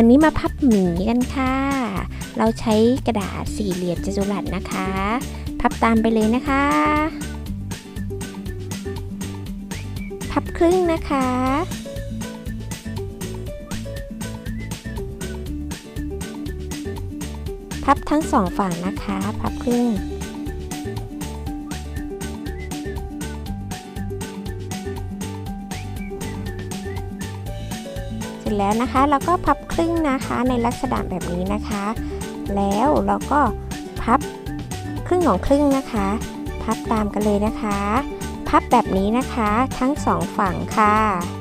วันนี้มาพับหมีกันค่ะ เราใช้กระดาษสี่เหลี่ยมจัตุรัสนะคะ พับตามไปเลยนะคะ พับครึ่งนะคะ พับทั้งสองฝั่งนะคะ พับครึ่ง ร็จแล้วนะคะเราก็พับครึ่งนะคะในลักษณะแบบนี้นะคะ แล้วเราก็พับครึ่งของครึ่งนะคะ พับตามกันเลยนะคะ พับแบบนี้นะคะทั้งสองฝั่งค่ะ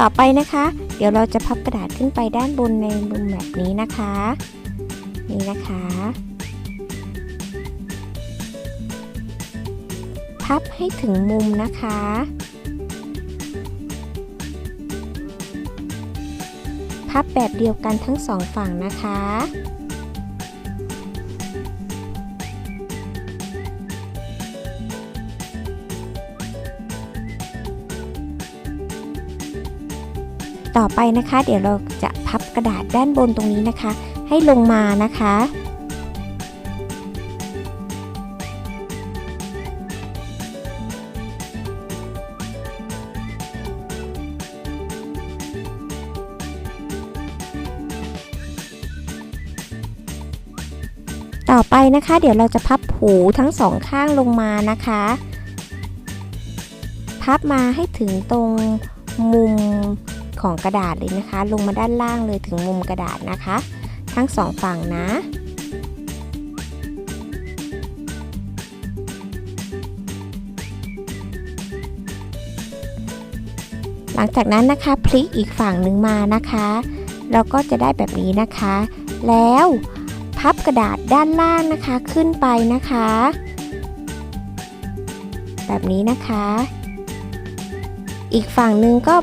ต่อไปนะคะ เดี๋ยวเราจะพับกระดาษขึ้นไปด้านบนในมุมแบบนี้นะคะ นี่นะคะ พับให้ถึงมุมนะคะพับแบบเดียวกันทั้งสองฝั่งนะคะ ต่อไปนะคะ เดี๋ยวเราจะพับกระดาษด้านบนตรงนี้นะคะ ให้ลงมานะคะ ต่อไปนะคะ เดี๋ยวเราจะพับหูทั้งสองข้างลงมานะคะ พับมาให้ถึงตรงมุม ของกระดาษเลยนะคะ ลงมาด้านล่างเลยถึงมุมกระดาษนะคะ ทั้งสองฝั่งนะหลังจากนั้นนะคะพลิกอีกฝั่งหนึ่งมานะคะ เราก็จะได้แบบนี้นะคะ แล้วพับกระดาษด้านล่างนะคะขึ้นไปนะคะ แบบนี้นะคะ อีกฝั่งหนึ่งก็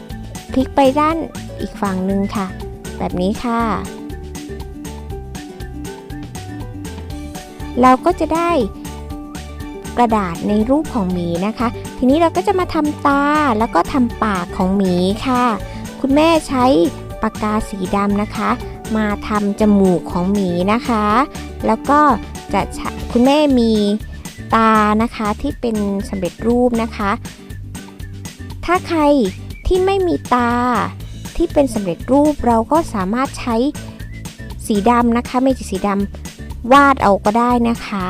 ลิกไปด้านอีกฝั่งหนึ่งค่ะ แบบนี้ค่ะ เราก็จะได้กระดาษในรูปของหมีนะคะ ทีนี้เราก็จะมาทำตาแล้วก็ทำปากของหมีค่ะ คุณแม่ใช้ปากกาสีดำนะคะ มาทำจมูกของหมีนะคะ แล้วก็จะคุณแม่มีตานะคะที่เป็นสำเร็จรูปนะคะ ถ้าใคร ที่ไม่มีตา ที่เป็นสำเร็จรูปเราก็สามารถใช้สีดำนะคะเมจิกสีดำวาดเอาก็ได้นะคะ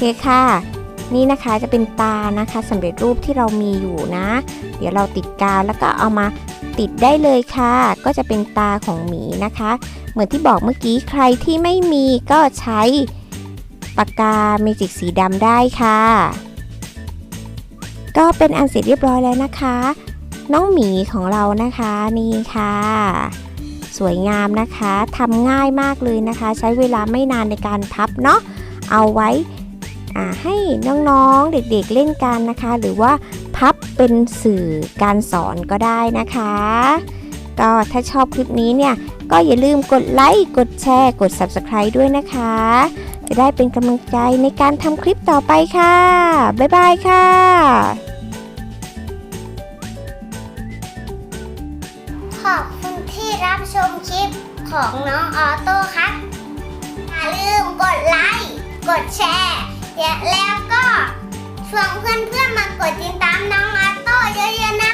เคค่ะ นี่นะคะจะเป็นตานะคะสำเร็จรูปที่เรามีอยู่นะ เดี๋ยวเราติดกาวแล้วก็เอามาติดได้เลยค่ะ ก็จะเป็นตาของหมีนะคะ เหมือนที่บอกเมื่อกี้ใครที่ไม่มีก็ใช้ปากกาเมจิกสีดำได้ค่ะ ก็เป็นอันเสร็จเรียบร้อยแล้วนะคะ น้องหมีของเรานะคะนี่ค่ะ สวยงามนะคะทำง่ายมากเลยนะคะ ใช้เวลาไม่นานในการพับเนาะเอาไว้ ให้น้องๆเด็กๆเล่นกันนะคะ หรือว่าพับเป็นสื่อการสอนก็ได้นะคะ ก็ถ้าชอบคลิปนี้เนี่ย ก็อย่าลืมกดไลค์กดแชร์ กด Subscribe ด้วยนะคะ จะได้เป็นกำลังใจในการทำคลิปต่อไปค่ะ บ๊ายบายค่ะขอบคุณที่รับชมคลิปของน้องออโต้ครับ อย่าลืมกดไลค์ กดแชร์ แล้วก็ส่งเพื่อนๆมากดติดตามน้องอาโต้เยอะๆนะ